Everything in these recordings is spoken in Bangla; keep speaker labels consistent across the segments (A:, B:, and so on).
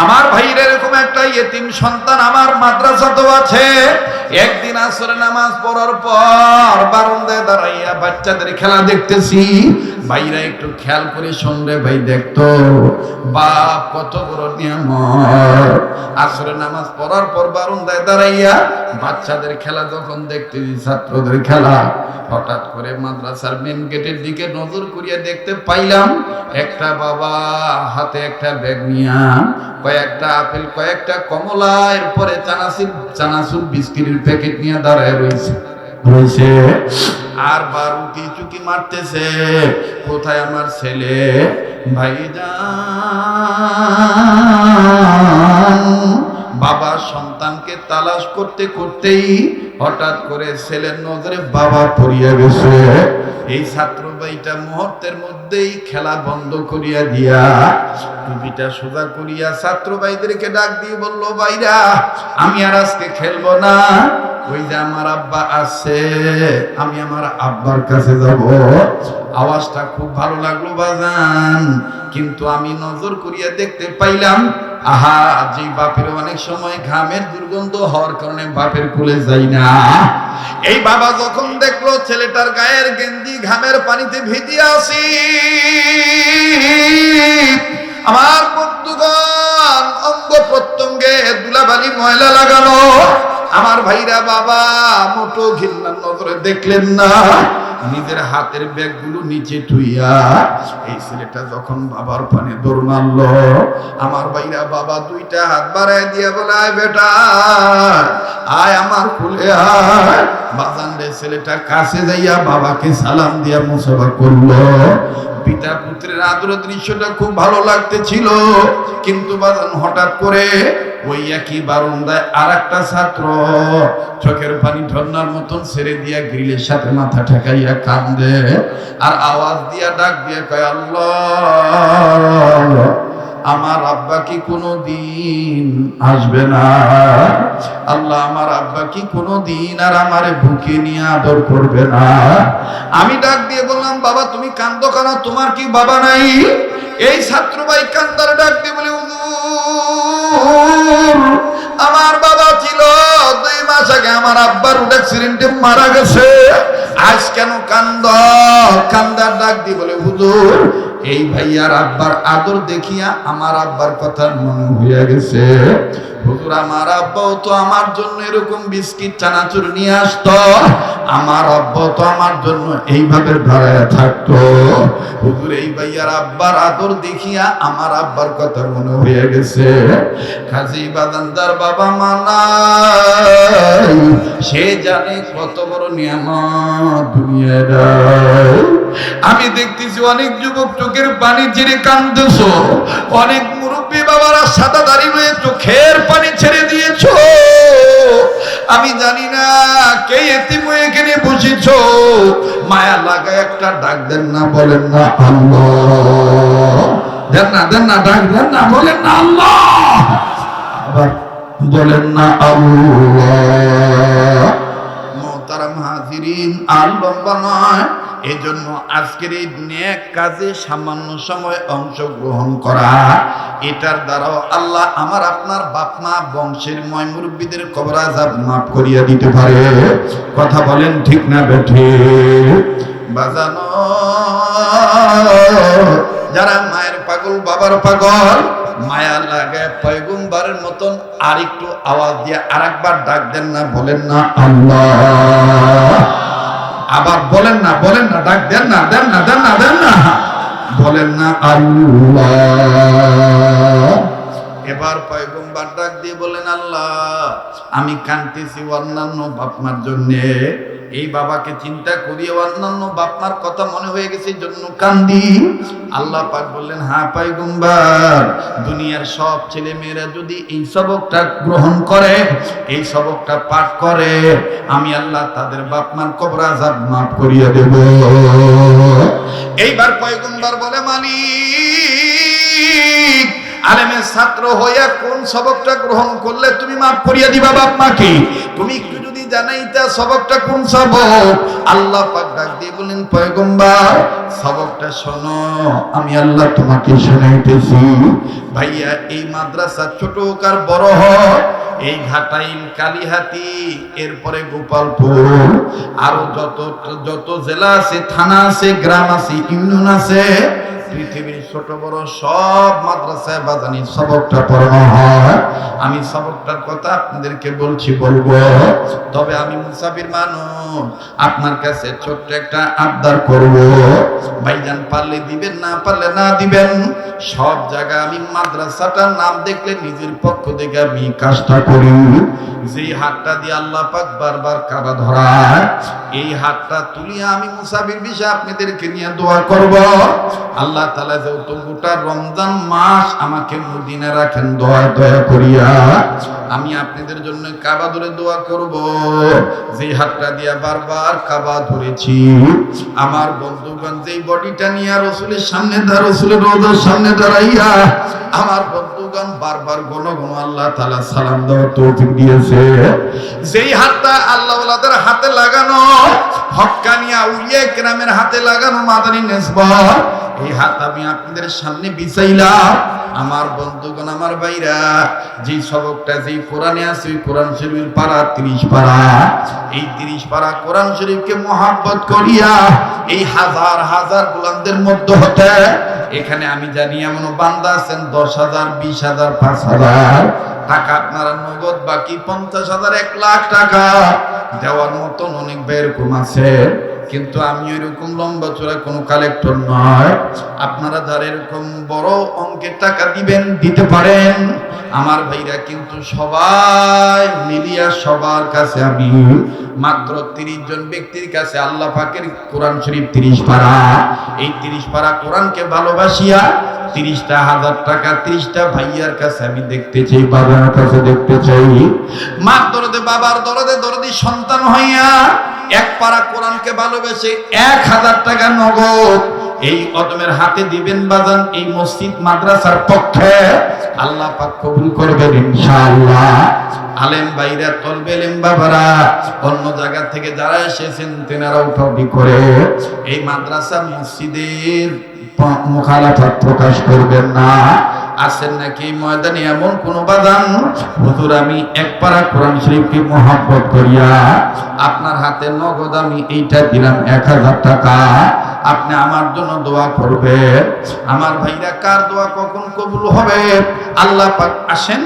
A: আমার ভাইয়ের এরকম একটা ইয়েতিম সন্তান আমার মাদ্রাসা তো আছে। একদিন আসরে নামাজ পড়ার পর বারান্দায় দাঁড়াইয়া বাচ্চাদের খেলা দেখতেছি। ভাইরা একটু খেয়াল করে শুনলে ভাই, দেখতো। বাপ কত বড় নিয়ামত। আসরে নামাজ পড়ার পর বারান্দায় দাঁড়াইয়া বাচ্চাদের খেলা যখন দেখতেছি, ছাত্রদের খেলা, হঠাৎ করে মাদ্রাসার মেন গেটের দিকে নজর করিয়া দেখতে পাইলাম, একটা বাবা হাতে একটা ব্যাগ নিয়া কয়েকটা আপেল কয়েকটা কমলা এরপরে চানাচুর চানাচুর বিস্কিটের প্যাকেট নিয়ে দাঁড়ায় রয়েছে। রয়েছে। আর বারুটি চুকি মারতেছে কোথায় আমার ছেলে? ভাইজান বাবা সন্তানকে তালাশ করতে করতেই হঠাৎ করে ছেলের নজরে বাবা পড়িয়া গেছে। এই ছাত্র ভাইটা মুহূর্তের মধ্যেই খেলা বন্ধ করিয়া দিয়া টুপিটা সোজা করিয়া ছাত্র ভাইদেরকে ডাক দিয়ে বলল, ভাইরা, আমি আর আজকে খেলব না। ওই যে আমার আব্বা আছে, আমি আমার আব্বার কাছে যাব। আওয়াজটা খুব ভালো লাগল বাজান। কিন্তু আমি নজর করিয়া দেখতে পাইলাম, আহা, যে বাপের অনেক সময় ঘামের দুর্গন্ধ হওয়ার কারণে বাপের কুলে যাই না। এই বাবা যখন দেখল ছেলেটার গায়ের গেঞ্জি ঘামের পানিতে ভিজিয়ে আসি আমার বন্ধুগণ, অঙ্গ প্রত্যঙ্গে দুলাবালি ময়লা লাগানো আমার ভাইরা বাবা মোটো ঘিন্নার নজরে দেখলেন না। নিজের হাতের ব্যাগগুলো নিচে থুইয়া এই ছেলেটা যখন বাবার পানে দৌড় মারলো, আমার ভাইরা বাবা দুইটা হাত বাড়ায় দিয়া বলে, আয় বেটা, আয় আমার কুলে আয়। বাজান রে ছেলেটা কাছে যাইয়া বাবাকে সালাম দিয়া মুসাফা করল। পিতা পুত্রের আদর দৃশ্যটা খুব ভালো লাগতেছিল। কিন্তু বাজান হঠাৎ করে ওই একই বারান্দায় আর একটা ছাত্র চোখের পানি ঝর্ণার মতন ছেড়ে দিয়া গ্রিলের সাথে মাথা ঠেকাইয়া কান্দে আর আওয়াজ দিয়া ডাক দিয়া কয়, আল্লাহ, আমার আব্বা কি কোনো দিন আসবে না? আল্লাহ, আমার আব্বা কি কোনো দিন আর আমারে বুকে নিয়ে আদর করবে না? আমি ডাক দিয়ে বললাম, বাবা, তুমি কান্দো কেন? তোমার কি বাবা নাই? এই ছাত্র ভাই কান্দার ডাক দিয়ে বলে "হুজুর, আমার বাবা ছিল দুই মাস আগে আমার আব্বার অ্যাক্সিডেন্টে মারা গেছে। আজ কেন কান্দ? কান্দার ডাক দিয়ে বলে হুজুর এই ভাইয়ার আব্বার আদর দেখিয়া আমার আব্বার কথা মনে হইয়া গেছে। হুজুর, আমার আব্বাও তো আমার জন্য এরকম বিস্কিট, চানাচুর নিয়ে আসতো। আমার তো আমার জন্য এইভাবে থাকতো। হুজুর, এই ভাইয়ার আব্বার আদর দেখিয়া আমার আব্বার কথা মনে হয়ে গেছে। কাজী বাদান্দার বাবা মানাই সে জানে কত বড় নিয়ামত দুনিয়ার আমি দেখতেছি অনেক যুবক চোখের পানি ছেড়ে কান্দছ অনেক মুরব্বী বাবারা সাদা দাড়ি হয়ে চোখের পানি ছেড়ে দিয়েছ। আমি জানি না কে এতিম এখানে বসেছ। মায়া লাগা একটা ডাক দেন না, বলেন না আল্লাহ। দেন না দেন না, ডাক দেন না, বলেন না আল্লাহ। আবার বলেন না আল্লাহ। মোহতারাম হাজিরিন, আর লম্বা নয়। এজন্য আজকের এই নেক কাজে সামান্য সময় অংশগ্রহণ করা, এটার দ্বারাও আল্লাহ আমার আপনার বাপ মা বংশের ময় মুরব্বীদের কবর আজাব মাফ করিয়া দিতে পারে। কথা বলেন ঠিক না বেঠে? বাজানো, যারা মায়ের পাগল, বাবার পাগল, মায়া লাগে পয়গুম্বারের মতন আর একটু আওয়াজ দিয়ে আর একবার ডাক দেন না, বলেন না, আল্লাহ। আবার বলেন না বলেন না, ডাক দেন না দেন না দেন না দেন না। বলেন না, আল্লাহ। এবার পয়গম্বার ডাক দিয়ে বলেন, আল্লাহ, আমি কানতেছি অন্যান্য বাপমার জন্যে। এই বাবাকে চিন্তা করিয়ে অন্যান্য বাপমার কথা মনে হয়ে গেছে জন্য কান্দি। আল্লাহ পাক বললেন হ্যাঁ পাইগুম্বার, দুনিয়ার সব ছেলে মেয়েরা যদি এই সবকটা গ্রহণ করে, এই সবকটা পাঠ করে, আমি আল্লাহ তাদের বাপমার কবর আজাব মাফ করিয়া দেব। এইবার পয়গম্বর বলে, মালিক আলেমের ছাত্র হইয়া কোন সবকটা গ্রহণ করলে তুমি মাফ করিয়া দিবা বাপ মাকে? তুমি একটু যদি জানাইতা সবকটা কোন সবক? আল্লাহ পাক ডাক দিয়ে বলেন পয়গম্বর, সবকটা শোনো, আমি আল্লাহ তোমাকে শোনাইতেছি। ভাইয়া, এই মাদ্রাসা ছোট হোক আর বড় হোক, এই ঘাটাইল, কালিহাতি, এরপরে গোপালপুর, আরও যত যত জেলা আছে, থানা আছে, গ্রাম আছে, ইউনিয়ন আছে পৃথিবীর ছোট বড় সব মাদ্রাসায় বাজানি সবকটা পড়ানো হয়। আমি সবকটার কথা আপনাদেরকে বলছি, বলব। তবে আমি মুসাফির মানুষ, আপনার কাছে ছোট্ট একটা আবদার করব। ভাইজান, পারলে দিবেন, না পারলে না দিবেন? সব জায়গায় আমি মাদ্রাসাটার নাম দেখলে নিজের পক্ষ থেকে আমি কাজটা করি। যেই হাতটা দিয়ে আল্লাহ পাক বারবার কাবা ধরায়, এই হাতটা তুলিয়া আমি মুসাফির বিষয়ে আপনাদেরকে নিয়ে দোয়া করব। আল্লাহ তাআলা যেহেতু গোটা রমজান মাস আমাকে মদিনা রাখেন, দোয়া, দয়া করিয়া। আমি আপনাদের জন্য কাবা ধরে দোয়া করব। যে হাতটা দিয়া বারবার কাবা ধরেছি। আমার বন্ধুগণ, যেই বডিটা নিয়ে রসুলের সামনে দা, রসুলের রোজার সামনে দাঁড়াইয়া, আমার বন্ধুগণ বারবার গণ গণ আল্লাহ তাআলা সালাম দেওয়ার তৌফিক দিয়েছে। যেই হাতটা আল্লাহ হাতে লাগানো হক্কানিয়া উলিয়া গ্রামের হাতে লাগানো মাদানী নেসবা হাত আমি আপনাদের সামনে বিছাইলাম। আমার বন্ধুগণ, আমার ভাইরা, যেই সবকটা যেই কোরআনে আছে, ওই কোরআন শরীফের পারা তিরিশ পারা এই তিরিশ পারা কোরআন শরীফকে মহাব্বত করিয়া এই হাজার হাজার গোলামদের মধ্যে হতে, এখানে আমি জানি এমন বান্দা আছেন, দশ হাজার, বিশ হাজার, পাঁচ হাজার। টাকা আপনারা নগদ, বাকি পঞ্চাশ হাজার, এক লাখ টাকা। দেওয়ার মতন অনেক বেরকম আছে। কিন্তু আমি এরকম লম্বা চূড়া কোনো কালেক্টর নয়। আপনারা যারা এরকম বড় অঙ্কের টাকা দিবেন, দিতে পারেন। আমার ভাইরা কিন্তু সবাই মিলিয়া সবার কাছে আমি মাত্র তিরিশ জন ব্যক্তির কাছে আল্লাহ পাকের কোরআন শরীফ তিরিশ পারা। এই তিরিশ পারা কোরআনকে ভালোবাসিয়া তিরিশটা, হাজার টাকা, তিরিশটা ভাইয়ার কাছে আমি দেখতে চাই, বাবার কাছে দেখতে চাই। মার দরদে, বাবার দরদে, দরদি সন্তান হইয়া এক পারা কোরআনকে ভালোবেসে এক হাজার টাকা নগদ এই অদমের হাতে দিবেন বাজান এই মসজিদ মাদ্রাসার পক্ষে। আল্লাহ পাক কবুল করবেন ইনশাআল্লাহ। আলেম বাইরা তলবেলেম বাবারা, অন্য জায়গা থেকে যারা এসেছেন তেনারা উঠাউঠি করে এই মাদ্রাসা মসজিদের মুখালাফাত প্রকাশ করবেন না। আছেন নাকি ময়দানে এমন কোন বাদান হুজুর, আমি এক পারা কোরআন শরীফকে মহাব্বত করিয়া আপনার হাতে নগদ আমি এইটা দিলাম এক হাজার টাকা। আপনি আমার জন্য দোয়া করবে আমার ভাইরা কার দোয়া কখন কবুল হবে? আল্লাহ পাক আসেন,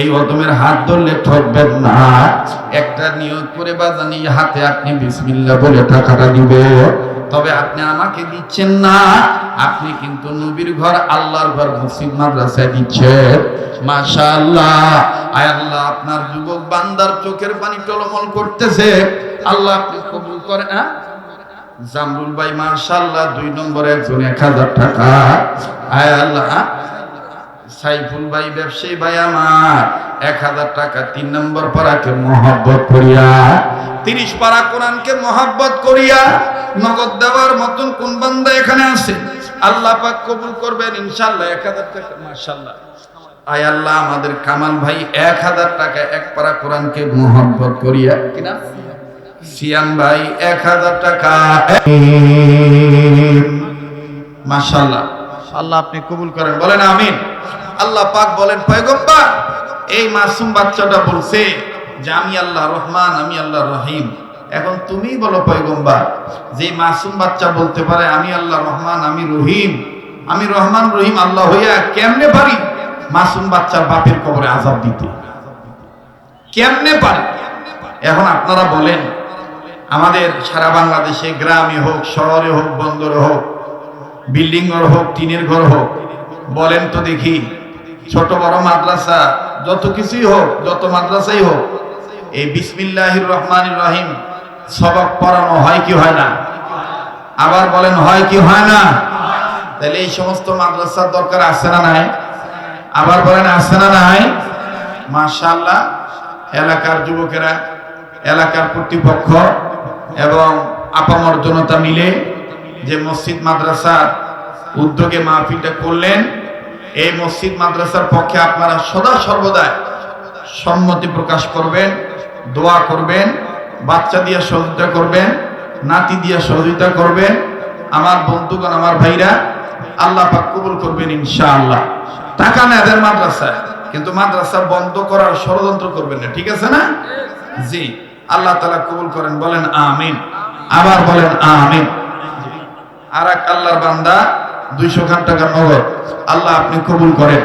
A: এই অদমের হাত ধরলে ঠকবেন না। একটা নিয়োগ করে বাজানি হাতে আপনি বিসমিল্লাহ বলে টাকাটা দিবে তবে আপনি আমাকে দিচ্ছেন না। আপনি কিন্তু নবীর ঘর, আল্লাহর ঘর, মসজিদ, মাদ্রাসায় দিচ্ছেন। মাশাআল্লাহ। আয় আল্লাহ, আপনার যুবক বান্দার চোখের পানি টলমল করতেছে। আল্লাহ আপনি কবুল করেন হ্যাঁ? জামরুল ভাই, মাশাআল্লাহ, দুই নম্বরে একজন এক হাজার টাকা। আয় আল্লাহ? সাইফুল ভাই, ব্যবসায়ী ভাই আমার। এক হাজার টাকা, তিন নম্বর পাড়াকে মহব্বত করিয়া, তিরিশ পাড়া কোরআনকে মহব্বত করিয়া নগদ দেওয়ার মতন কোন বান্দা এখানে আছে? আল্লাহ পাক কবুল করবেন ইনশাল্লাহ এক হাজার টাকা মাশাল্লাহ আয় আল্লাহ, আমাদের কামাল ভাই এক হাজার টাকা, এক পাড়া কোরআনকে মহব্বত করিয়া। কিনা? সিয়াম ভাই, এক হাজার টাকা। মাশাল্লাহ আল্লাহ আপনি কবুল করেন। বলেন আমিন। আল্লাহ পাক বলেন, পয়গম্বর, এই মাসুম বাচ্চাটা বলছে যে, আমি আল্লাহ রহমান, আমি আল্লাহ রহিম। এখন তুমি বলো, পয়গম্বর, যে মাসুম বাচ্চা বলতে পারে, আমি আল্লাহ রহমান, আমি রহিম। আমি রহমান, রহিম, আল্লাহ হইয়া কেমনে পারি মাসুম বাচ্চার বাপের কবরে আজাব দিতে? কেমনে পারি? এখন আপনারা বলেন, আমাদের সারা বাংলাদেশে গ্রামে হোক, শহরে হোক, বন্দরে হোক বিল্ডিং ঘর হোক, টিনের ঘর হোক, বলেন তো দেখি ছোট বড় মাদ্রাসা, যত কিছুই হোক, যত মাদ্রাসাই হোক, এই বিসমিল্লাহির রহমান রহিম, সবক পড়ানো হয় কি হয় না? আবার বলেন, হয় কি হয় না? তাহলে এই সমস্ত মাদ্রাসার দরকার আছে না নাই? আবার বলেন, আছে না নাই? মাশাআল্লাহ, এলাকার যুবকেরা, এলাকার কর্তৃপক্ষ এবং আপামর জনতা মিলে যে মসজিদ মাদ্রাসার উদ্যোগে মাহফিলটা করলেন এই মসজিদ মাদ্রাসার পক্ষে আপনারা সদা সর্বদা সম্মতি প্রকাশ করবেন, দোয়া করবেন, বাচ্চা দিয়ে সহযোগিতা করবেন, নাতি দিয়ে সহযোগিতা করবেন। আমার বন্ধুগণ, আমার ভাইরা, আল্লাহ পাক কবুল করবেন ইনশাআল্লাহ। টাকা না এদের মাদ্রাসায়, কিন্তু মাদ্রাসা বন্ধ করার ষড়যন্ত্র করবেন না, ঠিক আছে না? জি, আল্লাহ তালা কবুল করেন, বলেন আমিন। আবার বলেন আমিন। আর এক আল্লাহর বান্দা দুইশো খান টাকা নগদ। আল্লাহ আপনি কবুল করেন।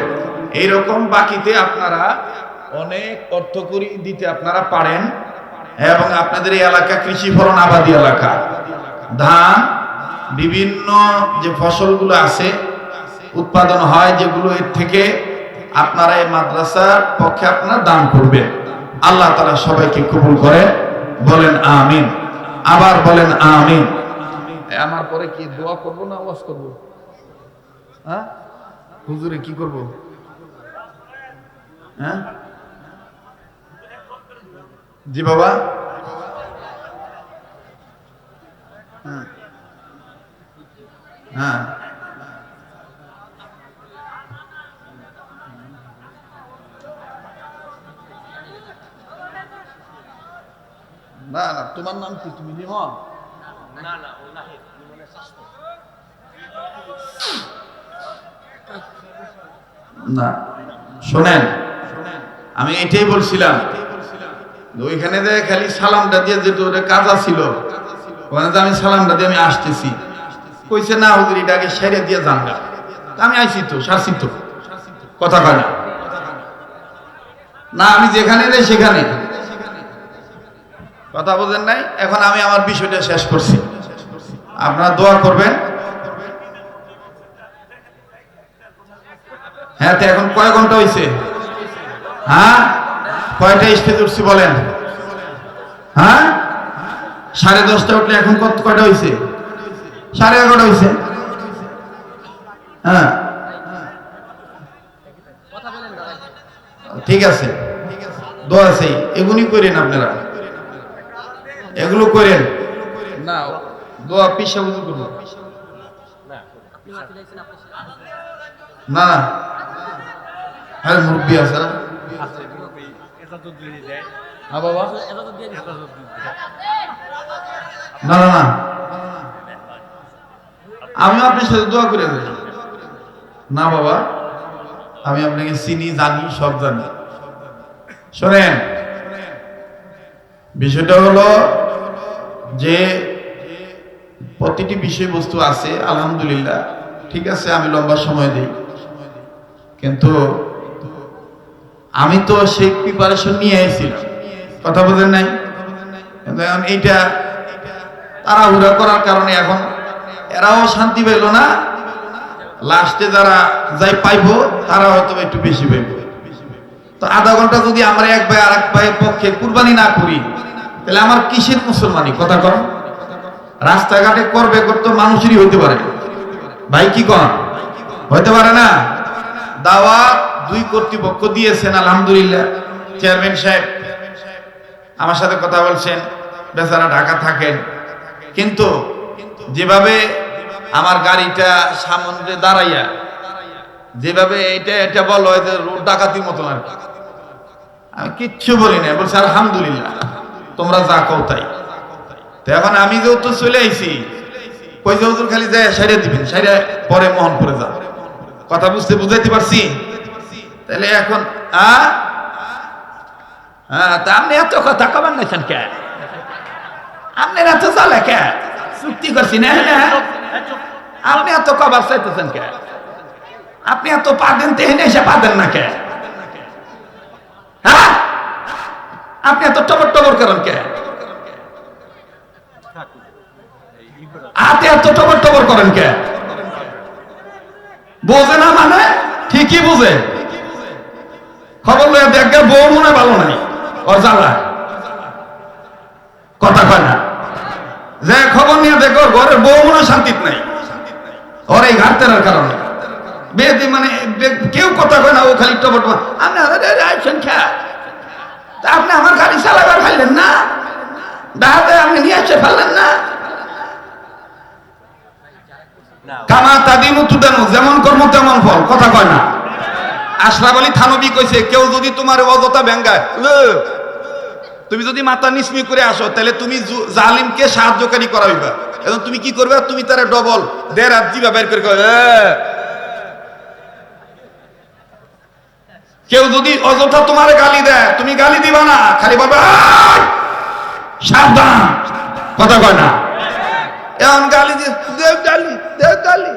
A: এইরকম বাকিতে আপনারা অনেক অর্থ করি দিতে আপনারা পারেন। এবং আপনাদের এই এলাকা কৃষি ফলন আবাদী এলাকা। ধান, বিভিন্ন যে ফসলগুলো আছে, উৎপাদন হয় যেগুলো এর থেকে আপনারা এই মাদ্রাসার পক্ষে আপনারা দান করবেন। আল্লাহ তারা সবাইকে কবুল করে বলেন আমিন। আবার বলেন আমিন। আমার পরে কি দোয়া করব না আওয়াজ করব? হ্যাঁ? হুজুরে কি করব? হ্যাঁ? জি বাবা। হ্যাঁ। হ্যাঁ। না না, তোমার নাম কি? তুমি লিমন না শোনেন, আমি এটাই বলছিলাম ওইখানে খালি সালামটা দিয়ে যেটা ওটা কাজা ছিল, ওখানে আমি সালামটা দিয়ে আমি আসতেছি। কইছে, না হুজুর, এটা আগে সেরে দিয়ে তা আমি আইছি তো শাসি তো। কথা কয় না। না, আমি যেখানে যাই সেখানে। কথা বোঝেন নাই? এখন আমি আমার বিষয়টা শেষ করছি। আপনারা দোয়া করবেন। হ্যাঁ তো এখন কয় ঘণ্টা হয়েছে হ্যাঁ? কয়টা স্টেজ উঠছি বলেন? হ্যাঁ? সাড়ে দশটা উঠলে এখন কত কয়টা হয়েছে সাড়ে এগারোটা হয়েছে হ্যাঁ। ঠিক আছে। দোয়া আছে। এগুলি করেন আপনারা। এগুলো করেন। না দোয়া পিসা না না। হ্যাঁ মুরব্বী আছে না? হ্যাঁ বাবা। না না না। আমি আপনার সাথে দোয়া করে দেব না, বাবা। আমি আপনাকে চিনি, জানি, সব জানি। শোনেন। বিষয়টা হলো যে প্রতিটি বিষয়বস্তু আছে, আলহামদুলিল্লাহ। ঠিক আছে, আমি লম্বা সময় দিই। কিন্তু আমি তো সেই প্রিপারেশন নিয়ে এসেছিলাম কথা বোঝেন নাই? এখন এইটা তাড়াহুড়া করার কারণে এখন এরাও শান্তি পেল না। লাস্টে যারা যাই পাইবো, তারা হয়তো একটু বেশি পাইব। তো আধা ঘণ্টা যদি আমরা এক ভাই আর এক ভাইয়ের পক্ষে কুরবানি না করি, তাহলে আমার কিসের মুসলমানি? কথা কর রাস্তাঘাটে করবে করতে মানুষেরই হইতে পারে। ভাই কি কন? হইতে পারে না? দাওয়াত দুই কর্তৃপক্ষ দিয়েছেন, আলহামদুলিল্লাহ। চেয়ারম্যান সাহেব, আমার সাথে কথা বলছেন, বেচারা ঢাকা থাকেন। কিন্তু যেভাবে আমার গাড়িটা সামনে দাঁড়াইয়া, যেভাবে এটা এটা বলো যে রোড ডাকাতির মতন আর কি। আমি কিচ্ছু বলি না বলছি আলহামদুলিল্লাহ, তোমরা যা কও তাই। তো এখন আমি যেহেতু চলে আইছি কই যে খালি যায় সাইডে দিবেন সাইডে পরে মোহনপুরে যাও। কথা বুঝতে বুঝাইতে পারছি? তাহলে এখন হ্যাঁ তা আপনি এত কথা কবেন না কে আপনি এত চলে কে? চুক্তি করছি না হ্যাঁ আপনি এত কবার চাইতেছেন কে? আপনি এত পাদেন তেহেনে এসে পাদেন না কে? হ্যাঁ? আপনি এত টবর টবর করেন কে? হাতে এত টবর টবর করেন কে? বোঝে না মানে? ঠিকই বুঝে। খবর লয়ে দেখবে বউ মনে ভালো নাই। জ্বালা। কথা কয় না। যে খবর নিয়ে দেখো, ঘরের বউ মনে শান্তিত নাই। ওর এই ঘাটতেরার কারণে। বেদি মানে কেউ কথা কয় না, ও খালি টবর আপনি আইসেন তা আপনি আমার গাড়ি চালাবার ফেললেন না? দাহাতে আপনি নিয়ে এসে ফেললেন না? কামা তাদি মুতুদানু যেমন কর্ম তেমন ফল। কথা কয় না। আশরাফ আলী থানবী কইছে, কেউ যদি তোমার অযথা ব্যাঙ্গায় তুমি যদি মাথা নিসমি করে আসো, তাহলে তুমি জালিমকে সাহায্যকারী করাইবা। এবং তুমি কি করবে? তুমি তারা ডবল, দেড় হাত জিবা বের করে কেউ যদি অযথা তোমার গালি দেয়, তুমি গালি দিবা না, খালি বলবে সাবধান। কথা কয় না। এমন গালি দিয়ে গালি দেব গালি।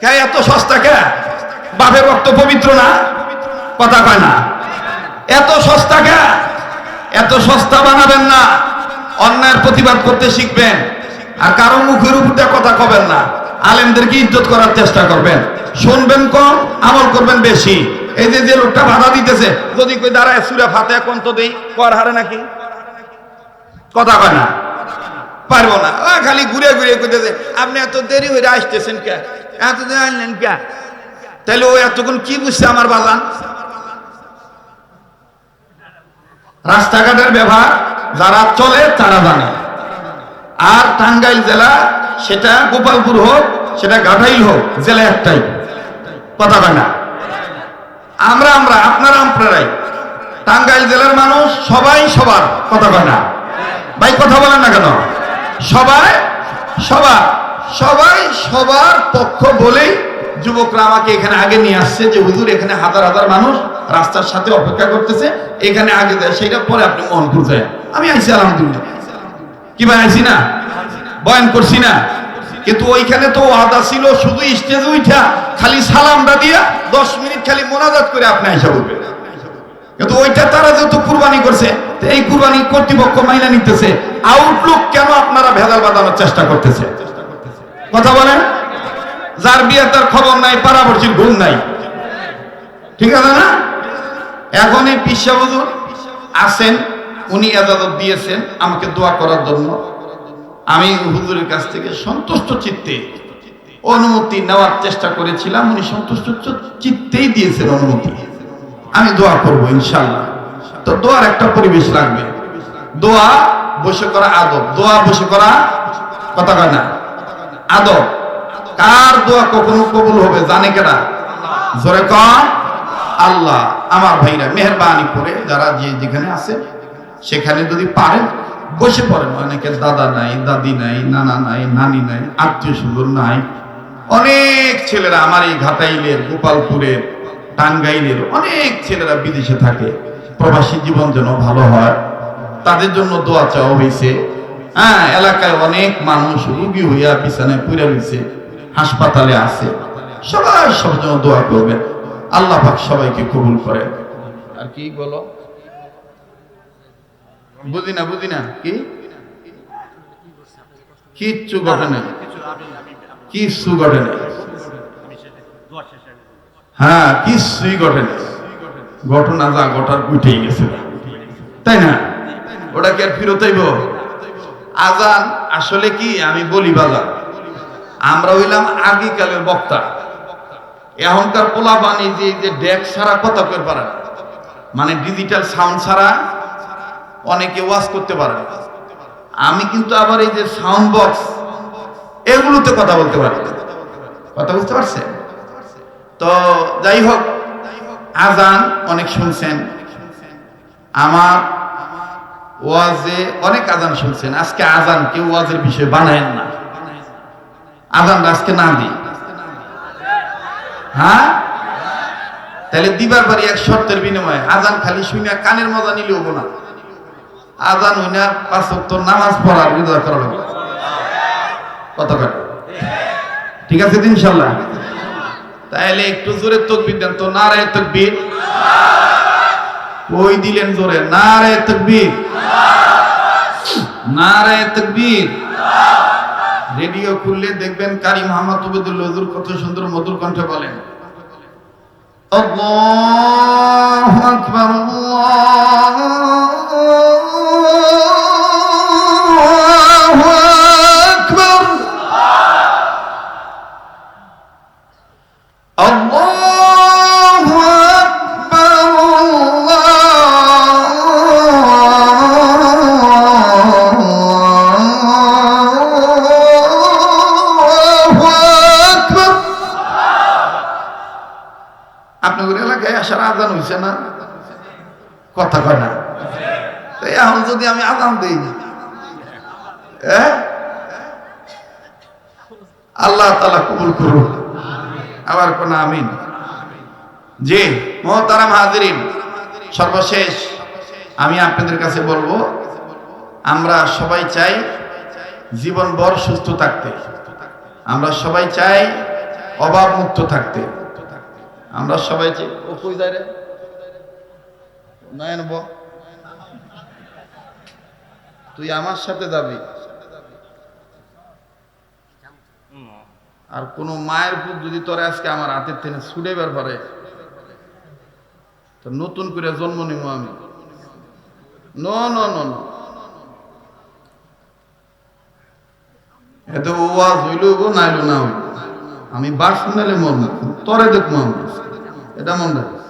A: কে, এত সস্তা কে? বাপের রক্ত পবিত্র না? কথা কয় না। এত সস্তা কে? এত সস্তা বানাবেন না। অন্যায়ের প্রতিবাদ করতে শিখবেন। আর কারও মুখের উপরে কথা কবেন না। আলেমদেরকে ইজ্জত করার চেষ্টা করবেন? শুনবেন কম, আমল করবেন বেশি। এই যে যে লোকটা বাধা দিতেছে, যদি কই দাঁড়ায় সুরে ফাতে তো দেই, কর হারে নাকি? কথা কয় না। পারব না। খালি ঘুরে ঘুরে কইতেছে, আপনি এত দেরি হয়ে আসতেছেন কে? এত দেরি আনলেন কে? তাহলে ও এতক্ষণ কি বুঝছে আমার বাজান? রাস্তাঘাটের ব্যবহার যারা চলে, তারা জানে। আর টাঙ্গাইল জেলা, সেটা গোপালপুর হোক, সেটা গাঠাইল হোক, জেলা একটাই। কথা না? আমরা আমরা, আপনারা, আপনারাই। টাঙ্গাইল জেলার মানুষ সবাই সবার, কথা কয় না? ভাই, কথা বলেন না কেন? সবাই, সবার সবাই সবার পক্ষ বলেই যুবকরা আমাকে এখানে আগে নিয়ে আসছে যে, হুজুর, এখানে হাজার হাজার মানুষ রাস্তার সাথে অপেক্ষা করতেছে, এখানে আগে দেয়, সেইটা পরে আপনি মোহনপুর যায়। আমি আইসি আলহামদুলিল্লাহ। কি ভাই আইসি না? বয়ান করছি না? কিন্তু ওইখানে তো ওয়াদা ছিল, শুধু স্টেজে উঠা খালি সালামটা দিয়া দশ মিনিট খালি মোনাজাত করে আপনি আইসা বলবেন। কিন্তু ওইটা তারা যেহেতু কুরবানি করছে এই কুরবানি কর্তৃপক্ষ মাইনা নিতেছে। আউটলুক কেন আপনারা ভেজাল বাঁধানোর চেষ্টা করতেছে? কথা বলেন। যার বিয়ে তার খবর নাই, পাড়াপড়শির ঘুম নাই। ঠিক আছে না? এখন এই পিসা আসেন উনি এজাজত দিয়েছেন আমাকে দোয়া করার জন্য। আমি হুজুরের কাছ থেকে সন্তুষ্ট চিত্তে অনুমতি নেওয়ার চেষ্টা করেছিলাম, উনি সন্তুষ্ট চিত্তেই দিয়েছেন অনুমতি। আমি দোয়া করব ইনশাল্লাহ তো দোয়ার একটা পরিবেশ লাগবে। দোয়া বসে করা আদব। দোয়া বসে করা কথা কয় না? আদব। কার দোয়া কখনো কবুল হবে, জানে কেনা? জোরে কন আল্লাহ আমার ভাইরা মেহরবানি করে যারা যে যেখানে আছে, সেখানে যদি পারেন, বসে পড়েন। অনেকের দাদা নাই, দাদি নাই, নানা নাই, নানি নাই, আত্মীয় স্বজন নাই। অনেক ছেলেরা আমার এই ঘাটাইলের, গোপালপুরের, টাঙ্গাইলের অনেক ছেলেরা বিদেশে থাকে। প্রবাসী জীবন যেন ভালো হয়, তাদের জন্য দোয়া চাওয়া হয়েছে হ্যাঁ এলাকায় অনেক মানুষ রুগী হইয়া বিছানায় পড়ে রয়েছে হাসপাতালে আছে। সবাই সব জন্য দোয়া করবেন। আল্লাহ পাক সবাইকে কবুল করে। আর কি বলো? বুঝি না বুঝি না। কি? কিচ্ছু ঘটে না। কিচ্ছু ঘটে না। হ্যাঁ কিছুই ঘটে না। ঘটনা যা ঘটার উঠেই গেছে। তাই না? ওটা কি আর ফিরত আইব আজান আসলে কি? আমি বলি বাজার আমরা হইলাম আগেকালের বক্তা। এখনকার পোলা বানি যে যে ডেক ছাড়া কথা কই পারে। মানে ডিজিটাল সাউন্ড ছাড়া অনেকে ওয়াজ করতে পারে আমি কিন্তু আবার এই যে সাউন্ড বক্স এগুলোতে কথা বলতে পারি কথা বুঝতে পারছেন? তো যাই হোক, আজান অনেক শুনছেন। আমার ওয়াজে অনেক আজান শুনছেন। আজকে আজান কেউ ওয়াজের বিষয় বানায়েন না। আজান আজকে না দিই হ্যাঁ? তাহলে দিবার বাড়ি এক শর্তের বিনিময়ে আজান খালি শুনে কানের মজা নিলে হব না। আজান হইনা পাঁচ ওয়াক্ত নামাজ পড়ার বিদায় করা লাগবে কত ঠিক আছে ইনশাল্লাহ? তাহলে একটু জোরে তকবির দেন তো, নারায় তকবির। কই দিলেন জোরে? না নারায় তকবির। নারায় তকবির। রেডিও খুললে দেখবেন কারি মোহাম্মদ নজরুল কত সুন্দর মধুর কণ্ঠে বলেন। আল্লাহু আকবার আল্লাহু হয়েছে না? কথা কয় না। এখন যদি আমি আজান দিই হ্যাঁ আল্লাহ তালা কবুল করুন আবার কোন আমিন। জি, মহতারাম হাজিরিন, সর্বশেষ আমি আপনাদের কাছে বলব, আমরা সবাই চাই জীবন বড় সুস্থ থাকতে। আমরা সবাই চাই অভাব মুক্ত থাকতে। আমরা সবাই চাই নয়ন তুই আমার সাথে যাবি। আর কোন মায়ের পুত যদি তোরা আজকে আমার হাতের থেকে ছুটে বের করে, তো নতুন করে জন্ম নিব আমি। ন ন ন নাইলো আমি বাস শুনালে মন তরে দেখব আমি। এটা মন রাখিস।